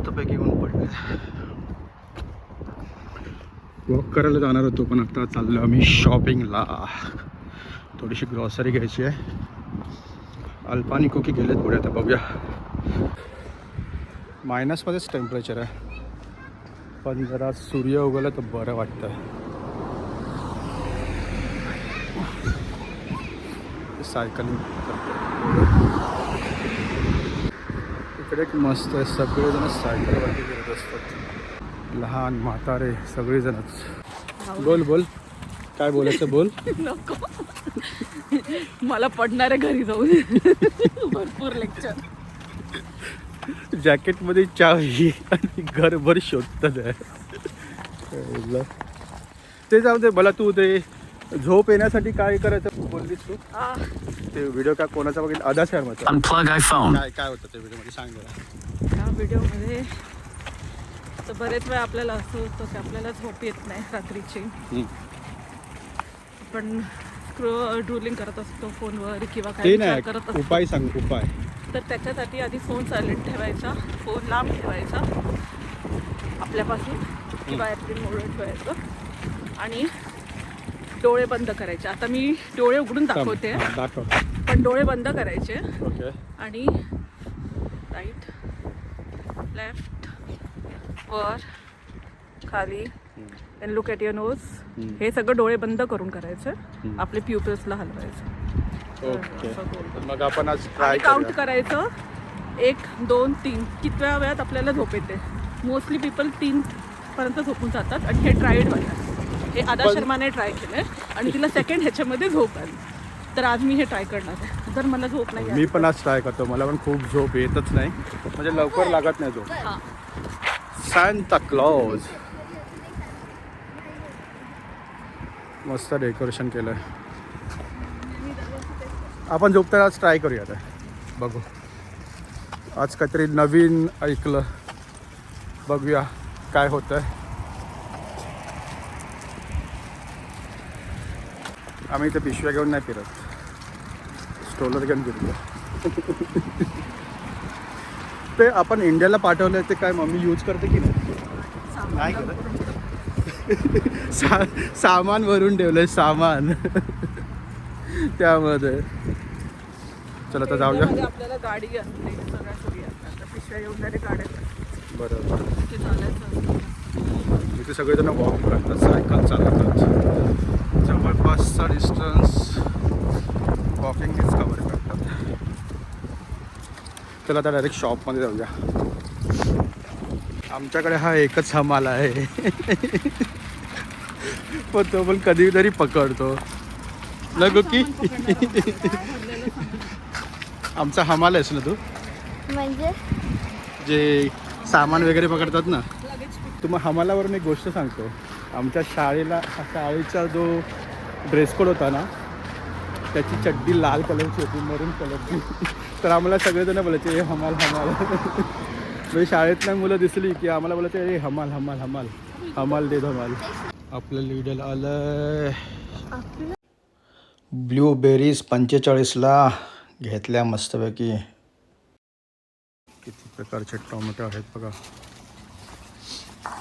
मस्तपैकी ऊन पडले. वॉक करायला जाणार होतो पण आता चाललो आम्ही शॉपिंगला थोडीशी ग्रॉसरी घ्यायची आहे. अल्पानी कुकी गेलेत पुढे आता बघूया. मायनसमध्येच टेम्परेचर आहे. पण जरा सूर्य उगवलं तर बरं वाटतं सायकलिंग इकडे मस्त आहे सगळेजण सायकलवरती फिरत असतात. लहान म्हातारे सगळेजणच. बोल बोल. काय बोलायचं बोल. नको. मला पडणार आहे घरी जाऊन भरपूर लेक्चर जॅकेटमध्ये चावी आणि घरभर शोधतात. ते जाऊ दे मला तू ते झोप येण्यासाठी काय करायचं? बोललीस तू? ते व्हिडिओ काय कोणाचा बघितला? अदा शर्माचा. Unplug iPhone. काय काय होतं ते व्हिडिओमध्ये सांग जरा या व्हिडिओमध्ये तर बरेच वेळा आपल्याला असं होतं की आपल्याला झोप येत नाही रात्रीची. हम्म. पण स्क्रो ड्रुलिंग करत असतो फोनवर किंवा काय विचार नाही. करत असतो. उपाय सांग उपाय. तर त्याच्यासाठी आधी फोन सायलेंट ठेवायचा. फोन लांब ठेवायचा. आपल्यापासून किंवा एअरप्लेन मोडून ठेवायचं आणि डोळे बंद करायचे. आता मी डोळे उघडून दाखवते. दाखव. पण डोळे बंद करायचे. ओके. आणि राईट लेफ्ट वर खाली and look at your nose. हे सगळं डोळे बंद करून करायचे. आपले प्युपल्सला हलवायचं. ओके. मग आपण आज ट्राय काउंट करायचं. एक दोन तीन. कितव्या वेळात आपल्याला झोप येते? मोस्टली पीपल तीन पर्यंत झोपून जातात. आणि हे ट्रायड वाटतं हे आदा शर्माने ट्राय केलंय आणि तिला सेकंड ह्याच्यामध्ये झोप आली. तर आज मी हे ट्राय करणार आहे. जर मला झोप नाही मी पण आज ट्राय करतो. मला पण खूप झोप येतच नाही. म्हणजे लवकर लागत नाही झोप. सांता क्लॉज मस्त डेकोरेशन केलं आपण झोपताना आज ट्राय करूया आता बघू. आज काहीतरी नवीन ऐकलं. बघूया काय होतं आम्ही इथे पिशव्या घेऊन नाही फिरत. स्टोलर घेऊन फिरतो. ते आपण इंडियाला पाठवलं ते काय मम्मी यूज करते की नाही? करत. सा सामान भरून ठेवलंय सामान. त्यामध्ये. चला आता जाऊया. आपल्याला गाडी बरोबर. इथे सगळेजण वॉक करतात सायकल चालवतात. जवळपासचा डिस्टन्स वॉकिंगनेच कवर करतात. चला आता डायरेक्ट शॉपमध्ये जाऊया. आमच्याकडे हा एकच हमाल आहे. पण तो पण कधीतरी पकडतो. लगो की? आमचा हमाल आहेस ना तू? म्हणजे? जे सामान वगैरे पकडतात ना? तुम्हाला हमालावरून एक गोष्ट सांगतो. आमच्या शाळेला शाळेचा जो ड्रेस कोड होता ना त्याची चड्डी लाल कलरची होती मरून कलरची. तर आम्हाला सगळेजण बोलायचे हे हमाल हमाल. म्हणजे शाळेतल्या मुलं दिसली की आम्हाला बोलायचे अरे हमाल हमाल हमाल. हमाल दे धमाल. आपलं लिडल आलं ब्लूबेरीज पंचेचाळीसला घेतल्या मस्तपैकी. किती प्रकारचे टोमॅटो आहेत बघा.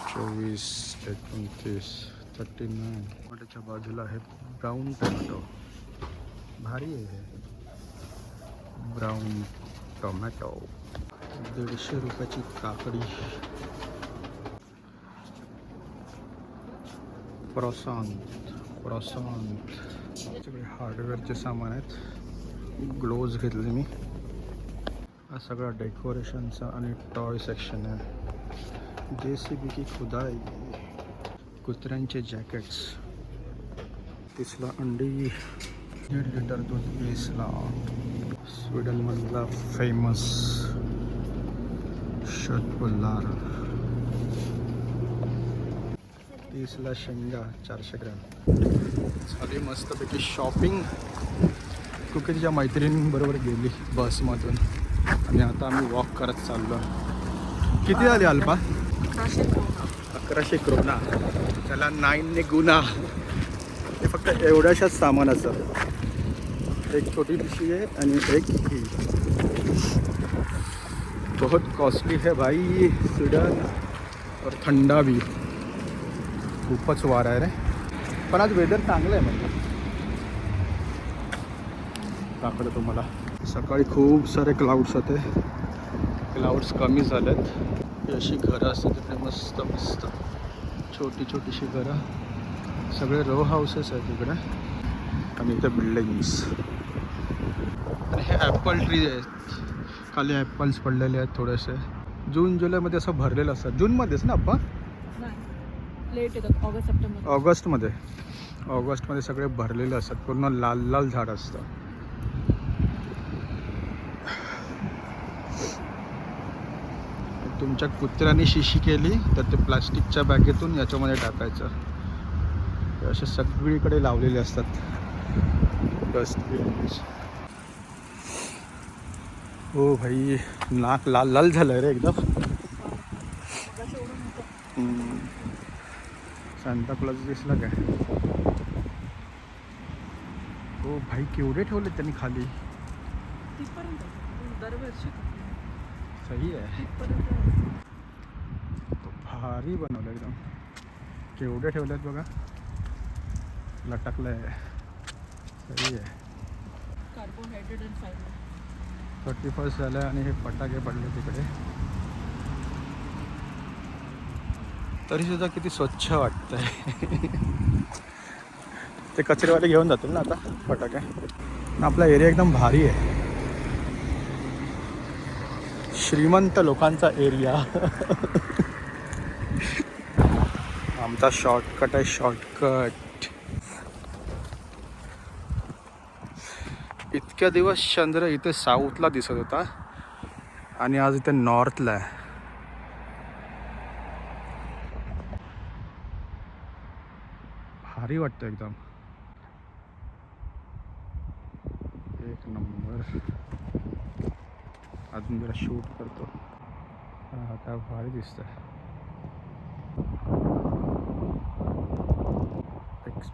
चोवीस एकोणतीस थर्टी नाईन टोमॅटोच्या बाजूला आहे ब्राऊन टोमॅटो भारी आहे ब्राऊन टोमॅटो दीडशे रुपयाची काकडी. प्रॉसांत प्रॉसांत सगळे हार्डवेअरचे सामान आहेत. ग्लोव्ज घेतले मी. हा सगळा डेकोरेशनचा आणि टॉय सेक्शन आहे. जे सी बी की खुदाई कुत्र्यांचे जॅकेट्स तिसला अंडी। दीड लिटर दूध वीसला स्वीडनमधला फेमस शतपुल्लार। तीसला शेंगा चारशे ग्रॅम। झाली मस्तपैकी शॉपिंग कुकीच्या तिच्या मैत्रिणींबरोबर गेली बसमधून आणि आता आम्ही वॉक करत चाललो किती झाली अल्पा? अकराशे क्रोना त्याला नाईनने गुन्हा हे फक्त एवढ्याशाच सामानाचं. एक छोटी पिशवी आहे आणि एक ही. बहुत कॉस्टली है भाई स्वीडन और थंडा भी. खूपच वारा आहे रे. पण आज वेदर चांगलं आहे म्हणजे. दाखवलं तुम्हाला. सकाळी खूप सारे क्लाउड्स होते. क्लाउड्स कमी झालेत. अशी घरं असतात तिकडे मस्त मस्त. छोटी छोटीशी घरं. सगळे रो हाऊसेस आहेत तिकडे आणि इथे बिल्डिंग्स आणि हे ॲपल ट्री आहेत. खाली ॲपल्स पडलेले आहेत थोडेसे. जून जुलैमध्ये असं भरलेलं असतं. जूनमध्येच ना आपण? लेट येतात. August September. ऑगस्टमध्ये. ऑगस्टमध्ये सगळे भरलेले असतात. पूर्ण लाल लाल झाड असतं. तुमच्या कुत्र्याने शिशी केली तर ते प्लास्टिकच्या बॅगेतून याच्यामध्ये टाकायचं. असे सगळीकडे लावलेले असतात. हो भाई नाक लाल लाल झालं रे एकदम. हम्म. सांता क्लॉज दिसला काय? हो भाई केवढे ठेवले त्यांनी खाली? सही आहे. भारी बनवलं एकदम. केवढे ठेवलेत बघा. लटकलं आहे. सही आहे थर्टी फर्स्ट झालं आणि हे फटाके पडले तिकडे. तरी सुद्धा किती स्वच्छ वाटतंय. ते कचरेवाले घेऊन जातील ना आता फटाके? आपला एरिया एकदम भारी आहे. श्रीमंत लोकांचा एरिया. आमचा शॉर्टकट आहे शॉर्टकट इतक्या दिवस चंद्र इथे साऊथला दिसत होता आणि आज इथे नॉर्थला आहे. भारी वाटतं एकदम. एक नंबर. अजून जरा शूट करतो. हा आता भारी दिसतंय.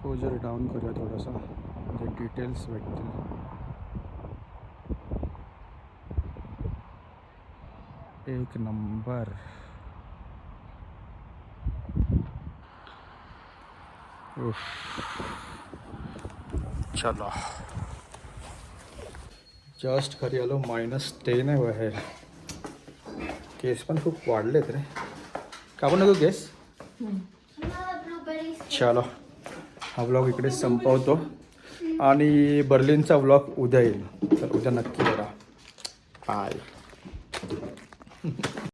एक्सपोजर डाऊन करूया थोडासा म्हणजे डिटेल्स भेटतील एक नंबर. चलो। जस्ट घरी आलो मायनस टेन आहे बाहेर केस पण खूप वाढलेत रे. का पण नको केस चलो. हा व्लॉग इकडे संपवतो. आणि बर्लिनचा व्लॉग उद्या येईल. तर उद्या नक्की